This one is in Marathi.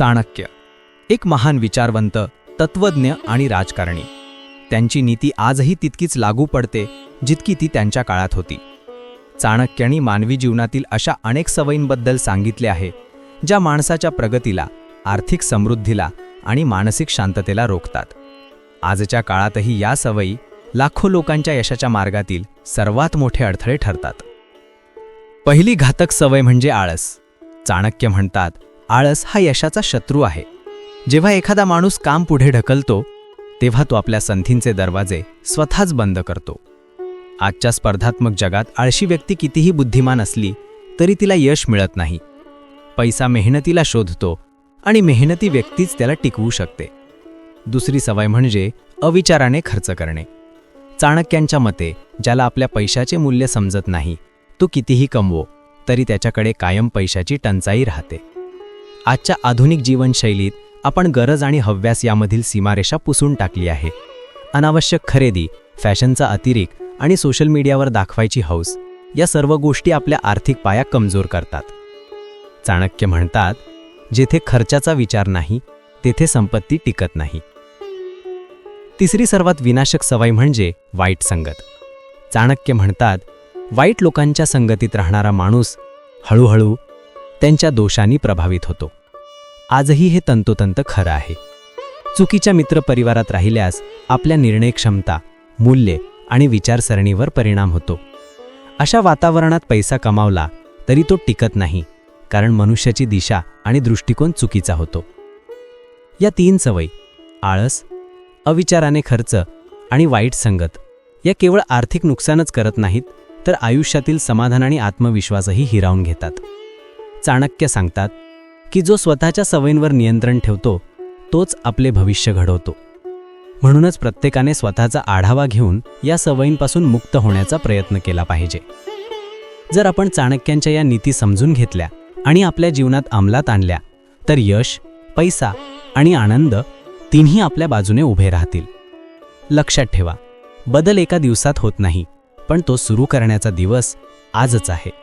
चाणक्य एक महान विचारवंत तत्वज्ञ आणि राजकारणी. त्यांची नीती आजही तितकीच लागू पडते जितकी ती त्यांच्या काळात होती. चाणक्यानी मानवी जीवनातील अशा अनेक सवयींबद्दल सांगितले आहे ज्या माणसाच्या प्रगतीला आर्थिक समृद्धीला आणि मानसिक शांततेला रोखतात. आजच्या काळातही या सवयी लाखो लोकांच्या यशाच्या मार्गातील सर्वात मोठे अडथळे ठरतात. पहिली घातक सवय म्हणजे आळस. चाणक्य म्हणतात आळस हा यशाचा शत्रू आहे. जेव्हा एखादा माणूस काम पुढे ढकलतो तेव्हा तो आपल्या संधींचे दरवाजे स्वतःच बंद करतो. आजच्या स्पर्धात्मक जगात आळशी व्यक्ती कितीही बुद्धिमान असली तरी तिला यश मिळत नाही. पैसा मेहनतीला शोधतो आणि मेहनती व्यक्तीच त्याला टिकवू शकते. दुसरी सवय म्हणजे अविचाराने खर्च करणे. चाणक्यांच्या मते ज्याला आपल्या पैशाचे मूल्य समजत नाही तो कितीही कमवो तरी त्याच्याकडे कायम पैशाची टंचाई राहते. आजच्या आधुनिक जीवनशैलीत आपण गरज आणि हव्यास यामधील सीमारेषा पुसून टाकली आहे. अनावश्यक खरेदी फॅशनचा अतिरेक आणि सोशल मीडियावर दाखवायची हौस या सर्व गोष्टी आपल्या आर्थिक पाया कमजोर करतात. चाणक्य म्हणतात जेथे खर्चाचा विचार नाही तेथे संपत्ती टिकत नाही. तिसरी सर्वात विनाशक सवय म्हणजे वाईट संगत. चाणक्य म्हणतात वाईट लोकांच्या संगतीत राहणारा माणूस हळूहळू त्यांच्या दोषांनी प्रभावित होतो. आजही हे तंतोतंत खरं आहे. चुकीच्या मित्रपरिवारात राहिल्यास आपल्या निर्णय क्षमता मूल्ये आणि विचारसरणीवर परिणाम होतो. अशा वातावरणात पैसा कमावला तरी तो टिकत नाही कारण मनुष्याची दिशा आणि दृष्टिकोन चुकीचा होतो. या तीन सवयी आळस अविचाराने खर्च आणि वाईट संगत या केवळ आर्थिक नुकसानच करत नाहीत तर आयुष्यातील समाधान आणि आत्मविश्वासही हिरावून घेतात. चाणक्य सांगतात की जो स्वतःच्या सवयींवर नियंत्रण ठेवतो तोच आपले भविष्य घडवतो. म्हणूनच प्रत्येकाने स्वतःचा आढावा घेऊन या सवयींपासून मुक्त होण्याचा प्रयत्न केला पाहिजे. जर आपण चाणक्यांच्या या नीती समजून घेतल्या आणि आपल्या जीवनात अंमलात आणल्या तर यश पैसा आणि आनंद तिन्ही आपल्या बाजूने उभे राहतील. लक्षात ठेवा बदल एका दिवसात होत नाही पण तो सुरू करण्याचा दिवस आजच आहे.